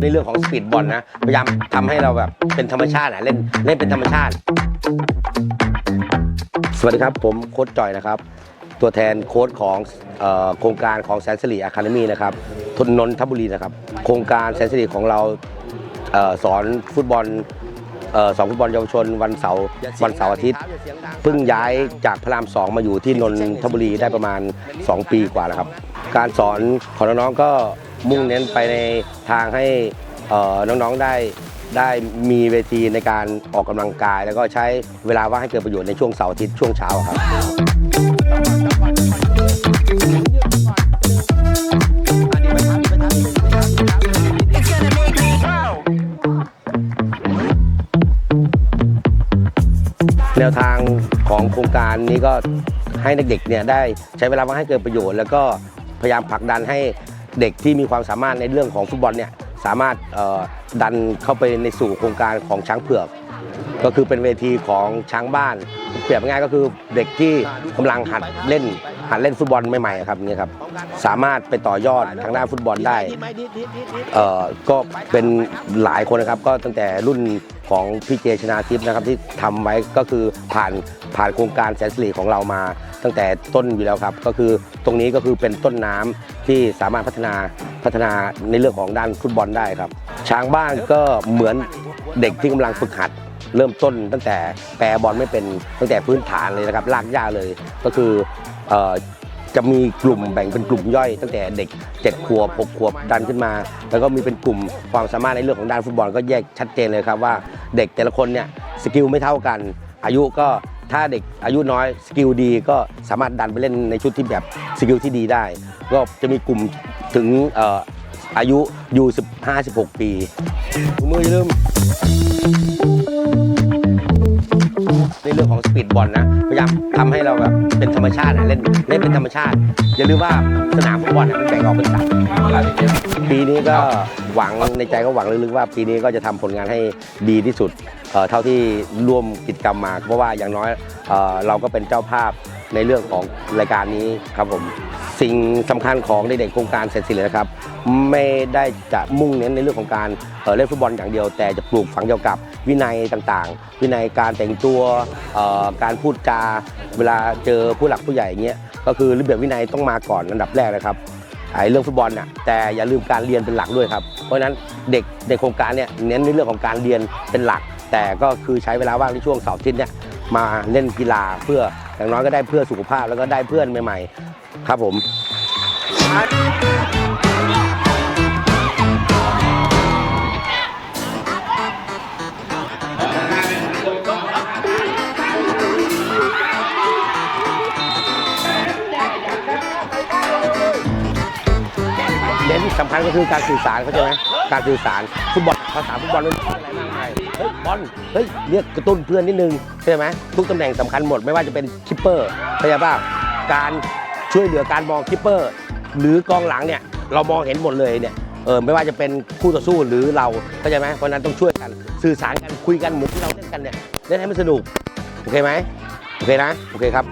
ในเรื่องของสปีดบอลนะ พยายามทำให้เราแบบเป็นธรรมชาติอะเล่นเล่นเป็นธรรมชาติ สวัสดีครับ ผมโค้ชจอยนะครับ ตัวแทนโค้ชของเอ่อโครงการของแสนสิริอะคาเดมี่นะครับทนนนทบุรีนะครับ โครงการแสนสิริของเราเออสอนฟุตบอลเอ่อสอนฟุตบอลเยาวชนวันเสาร์วันเสาร์อาทิตย์ เพิ่งย้ายจากพระรามสองมาอยู่ที่นนทบุรีได้ประมาณ 2 ปีกว่าแล้วครับ การสอนของน้องๆก็มุ่งเน้นไปในทางให้น้องๆได้ได้มีเวทีในการออกกำลังกาย แล้วก็ใช้เวลาว่างให้เกิดประโยชน์ในช่วงเสาร์อาทิตย์ช่วงเช้าครับแนวทางของโครงการนี้ก็ให้เด็กๆเนี่ยได้ใช้เวลาว่างให้เกิดประโยชน์ แล้วก็ พยายามผลักดันให้เด็กที่มีความสามารถในเรื่องของฟุตบอลเนี่ยสามารถดันเข้าไปในสู่โครงการของช้างเผือก ก็คือเป็นเวทีของช้างบ้าน เปรียบง่ายก็คือเด็กที่กำลังหัดเล่นหัดเล่นฟุตบอลใหม่ๆครับนี่ครับสามารถไปต่อยอดทางด้านฟุตบอลได้ก็เป็นหลายคนนะครับก็ตั้งแต่รุ่น ของพี่เจชนาทิพย์นะครับที่ทำไว้ก็คือผ่านผ่านโครงการแสนสิริของเรามา ตั้งแต่ต้นอยู่แล้วครับ ก็คือตรงนี้ก็คือเป็นต้นน้ำที่สามารถพัฒนาพัฒนาในเรื่องของด้านฟุตบอลได้ครับ ช้างบ้านก็เหมือนเด็กที่กำลังฝึกหัดเริ่มต้นตั้งแต่แปรบอลไม่เป็นตั้งแต่พื้นฐานเลยนะครับลากย่าเลยก็คืออจะมีกลุ่มแบ่งเป็นกลุ่มย่อย ตั้งแต่เด็ก7ขวบ6ขวบดันขึ้นมา แล้วก็มีเป็นกลุ่มความสามารถในเรื่องของด้านฟุตบอลก็แยกชัดเจนเลยครับว่า เด็กแต่ละคนเนี่ยสกิลไม่เท่ากัน อายุก็ถ้าเด็กอายุน้อยสกิลดีก็สามารถดันไปเล่นในชุดที่แบบสกิลที่ดีได้ ก็จะมีกลุ่มถึงอายุอยู่ 15 16 ปีถุงมืออย่าลืม ในเรื่องของสปีดบอลนะพยายามทำให้เราแบบเป็นธรรมชาติอะเล่นเล่นเป็นธรรมชาติ อย่าลืมว่าสนามฟุตบอลอะมันแบ่งออกเป็นสามปีนี้ก็หวังในใจก็หวังลึกๆว่า ปีนี้ก็จะทำผลงานให้ดีที่สุดเท่าที่ร่วมกิจกรรมมา เพราะว่าอย่างน้อยเออเราก็เป็นเจ้าภาพในเรื่องของรายการนี้ครับผมสิ่งสำคัญของเด็กๆโครงการเสร็จสิ้นเลยนะครับไม่ได้จะมุ่งเน้นในเรื่องของการเเล่นฟุตบอลอย่างเดียว แต่จะปลูกฝังเกี่ยวกับ วินัยต่างๆ วินัยการแต่งตัวการพูดจาเวลาเจอผู้หลักผู้ใหญ่อย่างเงี้ยก็คือระเบียบวินัยต้องมาก่อนอันดับแรกเลยครับไอ้เรื่องฟุตบอลน่ะแต่อย่าลืมการเรียนเป็นหลักด้วยครับ เพราะฉะนั้นเด็กในโครงการเนี่ยเน้นในเรื่องของการเรียนเป็นหลัก แต่ก็คือใช้เวลาว่างในช่วงเสาร์อาทิตย์เนี่ยมาเล่นกีฬาเพื่ออย่างน้อยก็ได้เพื่อสุขภาพแล้วก็ได้เพื่อนใหม่ ๆ ครับผม สำคัญก็คือการสื่อสารเข้าใจไหมการสื่อสารฟุตบอลภาษาฟุตบอลมันอะไรมากมายเฮ้ยบอลเฮ้ยเรียกกระตุ้นเพื่อนนิดนึงเข้าใช่ไหมทุกตำแหน่งสำคัญหมดไม่ว่าจะเป็นคิปเปอร์เข้าใจป่ะการช่วยเหลือการมองคิปเปอร์ หรือกองหลังเนี่ยเรามองเห็นหมดเลยเนี่ยเออไม่ว่าจะเป็นคู่ต่อสู้หรือเราเข้าใจไหมเพราะฉะนั้นต้องช่วยกันสื่อสารกันคุยกันเหมือนที่เราเล่นกันเนี่ยเล่นให้มันสนุกโอเคไหมโอเคนะโอเคครับ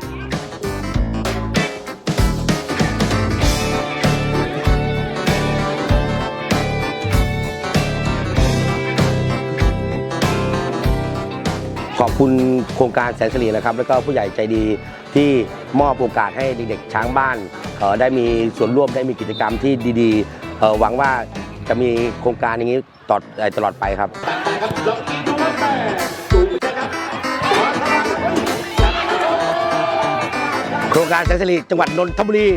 ขอบคุณโครงการแสนสิรินะครับ แล้วก็ผู้ใหญ่ใจดีที่มอบโอกาสให้เด็กๆช้างบ้านได้มีส่วนร่วมได้มีกิจกรรมที่ดีๆหวังว่าจะมีโครงการอย่างนี้ตลอดตลอดไปครับโครงการแสนสิริจังหวัดนนทบุรี